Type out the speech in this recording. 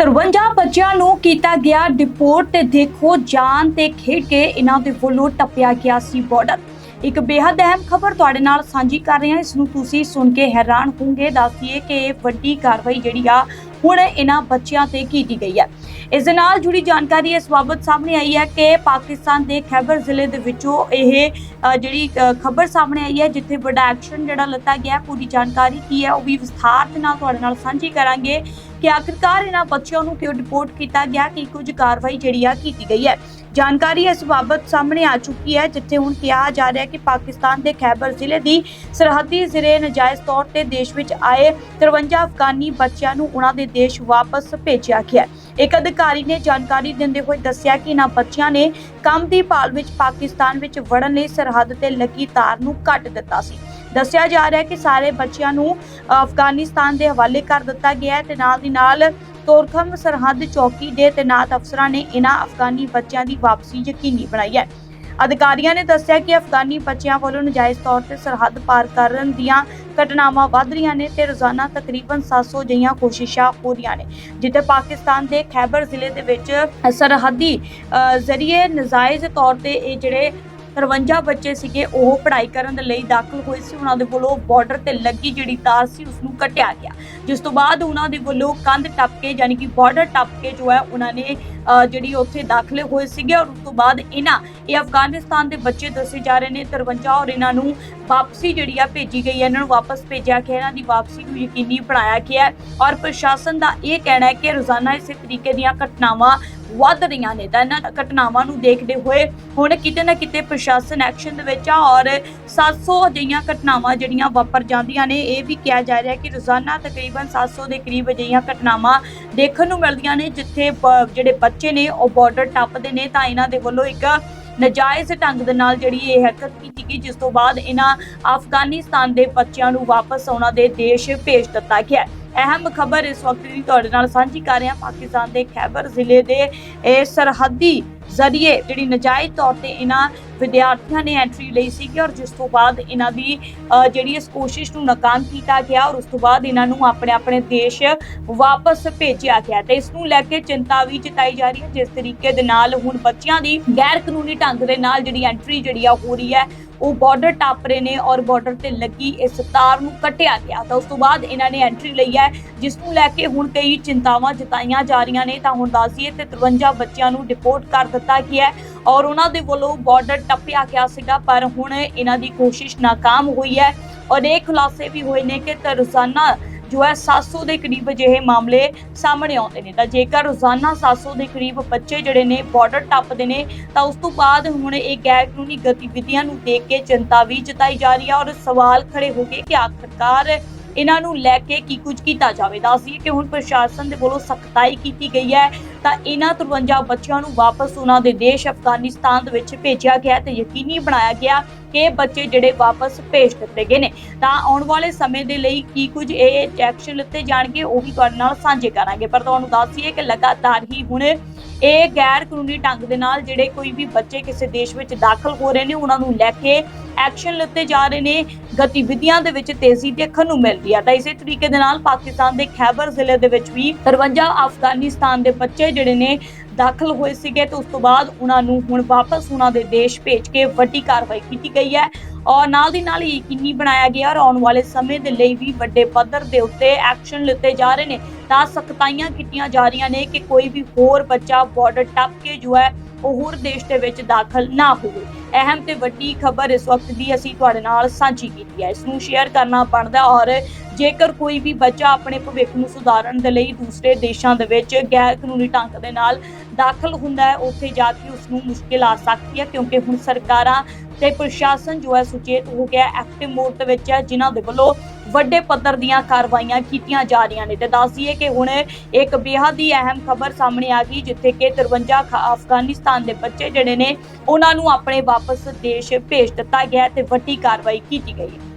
53 ਬੱਚਿਆਂ ਨੂੰ ਕੀਤਾ ਗਿਆ ਡਿਪੋਰਟ ਤੇ ਦੇਖੋ, ਜਾਨ ਤੇ ਖੇਡ ਕੇ ਇਹਨਾਂ ਦੇ ਵੱਲੋਂ ਟੱਪਿਆ ਗਿਆ ਸੀ ਬਾਰਡਰ ਇੱਕ ਬੇहद ਅਹਿਮ ਖਬਰ ਤੁਹਾਡੇ ਨਾਲ ਸਾਂਝੀ ਕਰ ਰਹੇ ਹਾਂ, ਇਸ ਨੂੰ ਤੁਸੀਂ ਸੁਣ ਕੇ ਹੈਰਾਨ ਹੋਵੋਗੇ ਦੱਸਿਏ ਕਿ ਇਹ ਵੱਡੀ ਕਾਰਵਾਈ ਜਿਹੜੀ ਆ, ਹੁਣ ਇਹਨਾਂ ਬੱਚਿਆਂ ਤੇ ਕੀਤੀ ਗਈ ਹੈ। ਇਸ ਦੇ ਨਾਲ ਜੁੜੀ ਜਾਣਕਾਰੀ ਇਸ ਬਾਬਤ ਸਾਹਮਣੇ ਆਈ ਹੈ ਕਿ ਪਾਕਿਸਤਾਨ ਦੇ ਖੈਬਰ ਜ਼ਿਲ੍ਹੇ ਦੇ ਵਿੱਚੋਂ ਇਹ ਜਿਹੜੀ ਖਬਰ ਸਾਹਮਣੇ ਆਈ ਹੈ, ਜਿੱਥੇ ਵੱਡਾ ਐਕਸ਼ਨ ਜਿਹੜਾ ਲੱਤਾ ਗਿਆ, ਪੂਰੀ ਜਾਣਕਾਰੀ ਕੀ ਹੈ, ਉਹ ਵੀ ਵਿਸਥਾਰ ਦੇ ਨਾਲ ਤੁਹਾਡੇ ਨਾਲ ਸਾਂਝੀ ਕਰਾਂਗੇ। ਕਿ ਆਖਿਰਕਾਰ ਇਹਨਾਂ ਬੱਚਿਆਂ ਨੂੰ ਕਿਉਂ ਰਿਪੋਰਟ ਕੀਤਾ ਗਿਆ, ਕਿ ਕੁਝ ਕਾਰਵਾਈ ਜਿਹੜੀ ਆ ਕੀਤੀ ਗਈ ਹੈ। ਜਾਣਕਾਰੀ ਇਸ ਬਾਬਤ ਸਾਹਮਣੇ ਆ ਚੁੱਕੀ ਹੈ, ਜਿੱਥੇ ਹੁਣ ਕਿਹਾ ਜਾ ਰਿਹਾ ਹੈ ਕਿ ਪਾਕਿਸਤਾਨ ਦੇ ਖੈਬਰ ਜ਼ਿਲ੍ਹੇ ਦੀ ਸਰਹੱਦੀ ਜ਼ਿਲ੍ਹੇ ਨਜਾਇਜ਼ ਤੌਰ ਤੇ ਦੇਸ਼ ਵਿੱਚ ਆਏ 53 ਅਫਗਾਨੀ ਬੱਚਿਆਂ ਨੂੰ ਉਹਨਾਂ ਦੇ ਦੇਸ਼ ਵਾਪਸ ਭੇਜਿਆ ਗਿਆ ਇੱਕ ਅਧਿਕਾਰੀ ਨੇ ਜਾਣਕਾਰੀ ਦਿੰਦੇ ਹੋਏ ਦੱਸਿਆ ਕਿ ਇਹਨਾਂ ਬੱਚਿਆਂ ਨੇ ਕੰਮ ਦੀ ਭਾਲ ਵਿੱਚ ਪਾਕਿਸਤਾਨ ਵਿੱਚ ਵੜਨ ਲਈ ਸਰਹੱਦ ਤੇ ਲੱਗੀ ਤਾਰ ਨੂੰ ਕੱਟ ਦਿੱਤਾ ਸੀ। ਦੱਸਿਆ ਜਾ ਰਿਹਾ ਹੈ ਕਿ ਸਾਰੇ ਬੱਚਿਆਂ ਨੂੰ ਅਫਗਾਨਿਸਤਾਨ ਦੇ ਹਵਾਲੇ ਕਰ ਦਿੱਤਾ ਗਿਆ ਹੈ ਤੇ ਨਾਲ ਦੀ ਨਾਲ ਤੋਰਖਮ ਸਰਹੱਦ ਚੌਕੀ ਦੇ ਤੈਨਾਤ ਅਫਸਰਾਂ ਨੇ ਇਹਨਾਂ ਅਫਗਾਨੀ ਬੱਚਿਆਂ ਦੀ ਵਾਪਸੀ ਯਕੀਨੀ ਬਣਾਈ ਹੈ। ਅਧਿਕਾਰੀਆਂ ਨੇ ਦੱਸਿਆ ਕਿ ਅਫਗਾਨੀ ਬੱਚਿਆਂ ਵੱਲੋਂ ਨਜਾਇਜ਼ ਤੌਰ ਤੇ ਸਰਹੱਦ ਪਾਰ ਕਰਨ ਦੀਆਂ ਘਟਨਾਵਾਂ ਵੱਧ ਰਹੀਆਂ ਨੇ ਤੇ ਰੋਜ਼ਾਨਾ ਤਕਰੀਬਨ 700 ਜਿਹੀਆਂ ਕੋਸ਼ਿਸ਼ਾਂ ਹੋ ਰਹੀਆਂ ਨੇ, ਜਿੱਥੇ ਪਾਕਿਸਤਾਨ ਦੇ ਖੈਬਰ ਜ਼ਿਲ੍ਹੇ ਦੇ ਵਿੱਚ ਸਰਹੱਦੀ ਜ਼ਰੀਏ ਨਜਾਇਜ਼ ਤੌਰ ਤੇ ਇਹ ਜਿਹੜੇ 53 ਬੱਚੇ ਸੀਗੇ, ਉਹ ਪੜ੍ਹਾਈ ਕਰਨ ਦੇ ਲਈ ਦਾਖਲ ਹੋਏ ਸੀ। ਉਹਨਾਂ ਦੇ ਵੱਲੋਂ ਬਾਰਡਰ ਤੇ ਲੱਗੀ ਜਿਹੜੀ ਤਾਰ ਸੀ ਉਸ ਨੂੰ ਕੱਟਿਆ ਗਿਆ। ਜਿਸ ਤੋਂ ਬਾਅਦ ਉਹਨਾਂ ਦੇ ਵੱਲੋਂ ਕੰਧ ਟੱਪ ਕੇ ਯਾਨੀ ਕਿ ਬਾਰਡਰ ਟੱਪ ਕੇ ਜੋ ਹੈ, ਉਹਨਾਂ ਨੇ ਜਿਹੜੀ ਉੱਥੇ ਦਾਖਲੇ ਹੋਏ ਸੀਗੇ ਔਰ ਉਸ ਤੋਂ ਬਾਅਦ ਇਹਨਾਂ, ਇਹ ਅਫਗਾਨਿਸਤਾਨ ਦੇ ਬੱਚੇ ਦੱਸੇ ਜਾ ਰਹੇ ਨੇ 53 ਔਰ ਇਹਨਾਂ ਨੂੰ ਵਾਪਸੀ ਜਿਹੜੀ ਆ ਭੇਜੀ ਗਈ ਹੈ। ਇਹਨਾਂ ਨੂੰ ਵਾਪਸ ਭੇਜਿਆ ਗਿਆ, ਇਹਨਾਂ ਦੀ ਵਾਪਸੀ ਨੂੰ ਯਕੀਨੀ ਬਣਾਇਆ ਗਿਆ ਔਰ ਪ੍ਰਸ਼ਾਸਨ ਦਾ ਇਹ ਕਹਿਣਾ ਹੈ ਕਿ ਰੋਜ਼ਾਨਾ ਇਸੇ ਤਰੀਕੇ ਦੀਆਂ ਘਟਨਾਵਾਂ ਵੱਧ ਰਹੀਆਂ ਨੇ। ਤਾਂ ਇਹਨਾਂ ਘਟਨਾਵਾਂ ਨੂੰ ਦੇਖਦੇ ਹੋਏ ਹੁਣ ਕਿਤੇ ਨਾ ਕਿਤੇ ਪ੍ਰਸ਼ਾਸਨ ਐਕਸ਼ਨ ਦੇ ਵਿੱਚ ਆ ਔਰ 700 ਅਜਿਹੀਆਂ ਘਟਨਾਵਾਂ ਜਿਹੜੀਆਂ ਵਾਪਰ ਜਾਂਦੀਆਂ ਨੇ, ਇਹ ਵੀ ਕਿਹਾ ਜਾ ਰਿਹਾ ਕਿ ਰੋਜ਼ਾਨਾ ਤਕਰੀਬਨ 700 ਦੇ ਕਰੀਬ ਅਜਿਹੀਆਂ ਘਟਨਾਵਾਂ ਦੇਖਣ ਨੂੰ ਮਿਲਦੀਆਂ ਨੇ, ਜਿੱਥੇ ਜਿਹੜੇ ਬੱਚੇ ਨੇ, ਉਹ ਬਾਰਡਰ ਟੱਪਦੇ ਨੇ। ਤਾਂ ਇਹਨਾਂ ਦੇ ਵੱਲੋਂ ਇੱਕ ਨਜਾਇਜ਼ ਢੰਗ ਦੇ ਨਾਲ ਜਿਹੜੀ ਇਹ ਹਰਕਤ ਕੀਤੀ ਗਈ, ਜਿਸ ਤੋਂ ਬਾਅਦ ਇਹਨਾਂ ਅਫਗਾਨਿਸਤਾਨ ਦੇ ਬੱਚਿਆਂ ਨੂੰ ਵਾਪਸ ਉਹਨਾਂ ਦੇ ਦੇਸ਼ ਭੇਜ ਦਿੱਤਾ ਗਿਆ ਅਹਿਮ ਖਬਰ ਇਸ ਵਕਤ ਦੀ ਤੁਹਾਡੇ ਨਾਲ ਸਾਂਝੀ ਕਰ ਰਿਹਾ ਪਾਕਿਸਤਾਨ ਦੇ ਖੈਬਰ ਜ਼ਿਲ੍ਹੇ ਦੇ, ਇਹ ਸਰਹੱਦੀ ਜ਼ਰੀਏ ਜਿਹੜੀ ਨਜਾਇਜ਼ ਤੌਰ ਤੇ ਇਹਨਾਂ ਵਿਦਿਆਰਥੀਆਂ ਨੇ ਐਂਟਰੀ ਲਈ ਸੀ ਔਰ ਜਿਸ ਤੋਂ ਬਾਅਦ ਇਹਨਾਂ ਦੀ ਜਿਹੜੀ ਇਸ ਕੋਸ਼ਿਸ਼ ਨੂੰ ਨਾਕਾਮ ਕੀਤਾ ਗਿਆ ਔਰ ਉਸ ਤੋਂ ਬਾਅਦ ਇਹਨਾਂ ਨੂੰ ਆਪਣੇ ਆਪਣੇ ਦੇਸ਼ ਵਾਪਸ ਭੇਜਿਆ ਗਿਆ। ਤੇ ਇਸ ਨੂੰ ਲੈ ਕੇ ਚਿੰਤਾ ਵੀ ਜਤਾਈ ਜਾ ਰਹੀ ਹੈ, ਜਿਸ ਤਰੀਕੇ ਦੇ ਨਾਲ ਹੁਣ ਬੱਚਿਆਂ ਦੀ ਗੈਰ ਕਾਨੂੰਨੀ ਢੰਗ ਦੇ ਨਾਲ ਜਿਹੜੀ ਐਂਟਰੀ ਜਿਹੜੀ ਆ ਹੋ ਰਹੀ ਹੈ, ਉਹ ਬਾਰਡਰ ਟੱਪ ਰਹੇ ਨੇ ਔਰ ਬਾਰਡਰ ਤੇ ਲੱਗੀ ਇਸ ਤਾਰ ਨੂੰ ਕੱਟਿਆ ਗਿਆ। ਤਾਂ ਉਸ ਤੋਂ ਬਾਅਦ ਇਹਨਾਂ ਨੇ ਐਂਟਰੀ ਲਈ ਹੈ, ਜਿਸ ਨੂੰ ਲੈ ਕੇ ਹੁਣ ਕਈ ਚਿੰਤਾਵਾਂ ਜਤਾਈਆਂ ਜਾ ਰਹੀਆਂ ਨੇ। ਤਾਂ ਹੁਣ ਦੱਸੀਏ ਤੇ 53 ਬੱਚਿਆਂ ਨੂੰ ਡਿਪੋਰਟ ਕਰ ਦਿੱਤਾ ਗਿਆ ਹੈ ਔਰ ਉਹਨਾਂ ਦੇ ਵੱਲੋਂ ਬਾਰਡਰ ਟੱਪਿਆ ਗਿਆ ਸੀਗਾ, ਪਰ ਹੁਣ ਇਹਨਾਂ ਦੀ ਕੋਸ਼ਿਸ਼ ਨਾਕਾਮ ਹੋਈ ਹੈ। ਔਰ ਇਹ ਖੁਲਾਸੇ ਵੀ ਹੋਏ ਨੇ ਕਿ ਰੋਜ਼ਾਨਾ ਜੋ ਹੈ 700 ਦੇ ਕਰੀਬ ਅਜਿਹੇ ਮਾਮਲੇ ਸਾਹਮਣੇ ਆਉਂਦੇ ਨੇ। ਤਾਂ ਜੇਕਰ ਰੋਜ਼ਾਨਾ 700 ਦੇ ਕਰੀਬ ਬੱਚੇ ਜਿਹੜੇ ਨੇ ਬਾਰਡਰ ਟੱਪਦੇ ਨੇ, ਤਾਂ ਉਸ ਤੋਂ ਬਾਅਦ ਹੁਣ ਇਹ ਗੈਰ ਕਾਨੂੰਨੀ ਗਤੀਵਿਧੀਆਂ ਨੂੰ ਦੇਖ ਕੇ ਚਿੰਤਾ ਵੀ ਜਤਾਈ ਜਾ ਰਹੀ ਹੈ। ਔਰ ਸਵਾਲ ਖੜੇ ਹੋ ਗਏ ਕਿ ਆਖਰਕਾਰ ਇਹਨਾਂ ਨੂੰ ਲੈ ਕੇ ਕੀ ਕੁਝ ਕੀਤਾ ਜਾਵੇ? ਦੱਸਦੀ ਕਿ ਹੁਣ ਪ੍ਰਸ਼ਾਸਨ ਦੇ ਵੱਲੋਂ ਸਖਤਾਈ ਕੀਤੀ ਗਈ ਹੈ, ਤਾਂ ਇਹਨਾਂ 53 ਬੱਚਿਆਂ ਨੂੰ ਵਾਪਸ ਉਹਨਾਂ ਦੇ ਦੇਸ਼ ਅਫਗਾਨਿਸਤਾਨ ਦੇ ਵਿੱਚ ਭੇਜਿਆ ਗਿਆ ਤੇ ਯਕੀਨੀ ਬਣਾਇਆ ਗਿਆ ਕਿ ਬੱਚੇ ਜਿਹੜੇ ਵਾਪਸ ਭੇਜ ਦਿੱਤੇ ਗਏ ਨੇ। ਤਾਂ ਆਉਣ ਵਾਲੇ ਸਮੇਂ ਦੇ ਲਈ ਕੀ ਕੁਝ ਇਹ ਐਕਸ਼ਨ ਲਿੱਤੇ ਜਾਣਗੇ, ਉਹ ਵੀ ਤੁਹਾਡੇ ਨਾਲ ਸਾਂਝੇ ਕਰਾਂਗੇ। ਪਰ ਤੁਹਾਨੂੰ ਦੱਸੀਏ ਕਿ ਲਗਾਤਾਰ ਹੀ ਹੁਣ ਇਹ ਗੈਰ ਕਾਨੂੰਨੀ ਢੰਗ ਦੇ ਨਾਲ ਜਿਹੜੇ ਕੋਈ ਵੀ ਬੱਚੇ ਕਿਸੇ ਦੇਸ਼ ਵਿੱਚ ਦਾਖਲ ਹੋ ਰਹੇ ਨੇ, ਉਹਨਾਂ ਨੂੰ ਲੈ ਕੇ ਐਕਸ਼ਨ ਲਿੱਤੇ ਜਾ ਰਹੇ ਨੇ, ਗਤੀਵਿਧੀਆਂ ਦੇ ਵਿੱਚ ਤੇਜ਼ੀ ਦੇਖਣ ਨੂੰ ਮਿਲ ਰਹੀ ਹੈ ਤਾਂ ਇਸੇ ਤਰੀਕੇ ਦੇ ਨਾਲ ਪਾਕਿਸਤਾਨ ਦੇ ਖੈਬਰ ਜ਼ਿਲ੍ਹੇ ਦੇ ਵਿੱਚ ਵੀ 53 ਅਫਗਾਨਿਸਤਾਨ ਦੇ ਬੱਚੇ ਜਿਹੜੇ ਨੇ ਦਾਖਲ ਹੋਏ ਸੀਗੇ ਤੇ ਉਸ ਤੋਂ ਬਾਅਦ ਉਹਨਾਂ ਨੂੰ ਹੁਣ ਵਾਪਸ ਉਹਨਾਂ ਦੇ ਦੇਸ਼ ਭੇਜ ਕੇ ਵੱਡੀ ਕਾਰਵਾਈ ਕੀਤੀ ਗਈ ਹੈ। ਔਰ ਨਾਲ ਦੀ ਨਾਲ ਹੀ ਯਕੀਨੀ ਬਣਾਇਆ ਗਿਆ ਔਰ ਆਉਣ ਵਾਲੇ ਸਮੇਂ ਦੇ ਲਈ ਵੀ ਵੱਡੇ ਪੱਧਰ ਦੇ ਉੱਤੇ ਐਕਸ਼ਨ ਲਿੱਤੇ ਜਾ ਰਹੇ ਨੇ। ਤਾਂ ਸਖਤਾਈਆਂ ਕੀਤੀਆਂ ਜਾ ਰਹੀਆਂ ਨੇ ਕਿ ਕੋਈ ਵੀ ਹੋਰ ਬੱਚਾ ਬਾਰਡਰ ਟੱਪ ਕੇ ਜੋ ਹੈ ਉਹ ਹੋਰ ਦੇਸ਼ ਦੇ ਵਿੱਚ ਦਾਖਲ ਨਾ ਹੋਵੇ। ਅਹਿਮ ਤੇ ਵੱਡੀ ਖਬਰ ਇਸ ਵਕਤ ਦੀ ਅਸੀਂ ਤੁਹਾਡੇ ਨਾਲ ਸਾਂਝੀ ਕੀਤੀ ਹੈ। ਇਸ ਨੂੰ ਸ਼ੇਅਰ ਕਰਨਾ ਬਣਦਾ ਔਰ ਜੇਕਰ ਕੋਈ ਵੀ ਬੱਚਾ ਆਪਣੇ ਭਵਿੱਖ ਨੂੰ ਸੁਧਾਰਨ ਦੇ ਲਈ ਦੂਸਰੇ ਦੇਸ਼ਾਂ ਦੇ ਵਿੱਚ ਗੈਰ ਕਾਨੂੰਨੀ ਢੰਗ ਦੇ ਨਾਲ ਦਾਖਲ ਹੁੰਦਾ ਹੈ, ਉੱਥੇ ਜਾ ਕੇ ਉਸ ਨੂੰ ਮੁਸ਼ਕਿਲ ਆ ਸਕਦੀ ਹੈ ਕਿਉਂਕਿ ਹੁਣ ਸਰਕਾਰਾਂ ਤੇ ਪ੍ਰਸ਼ਾਸਨ ਜੋ ਹੈ ਸੁਚੇਤ ਹੋ ਗਿਆ ਐਕਟਿਵ ਮੋਡ ਦੇ ਵਿੱਚ ਹੈ, ਜਿਨ੍ਹਾਂ ਦੇ ਵੱਲੋਂ ਵੱਡੇ ਪੱਧਰ ਦੀਆਂ ਕਾਰਵਾਈਆਂ ਕੀਤੀਆਂ ਜਾ ਰਹੀਆਂ ਨੇ। ਤੇ ਦੱਸ ਦਈਏ ਕਿ ਹੁਣ ਇੱਕ ਬੇਹੱਦ ਹੀ ਅਹਿਮ ਖਬਰ ਸਾਹਮਣੇ ਆ ਗਈ, ਜਿੱਥੇ ਕਿ 53 ਅਫਗਾਨਿਸਤਾਨ ਦੇ ਬੱਚੇ ਜਿਹੜੇ ਨੇ, ਉਹਨਾਂ ਨੂੰ ਆਪਣੇ ਵਾਪਸ ਦੇਸ਼ ਭੇਜ ਦਿੱਤਾ ਗਿਆ ਤੇ ਵੱਡੀ ਕਾਰਵਾਈ ਕੀਤੀ ਗਈ ਹੈ।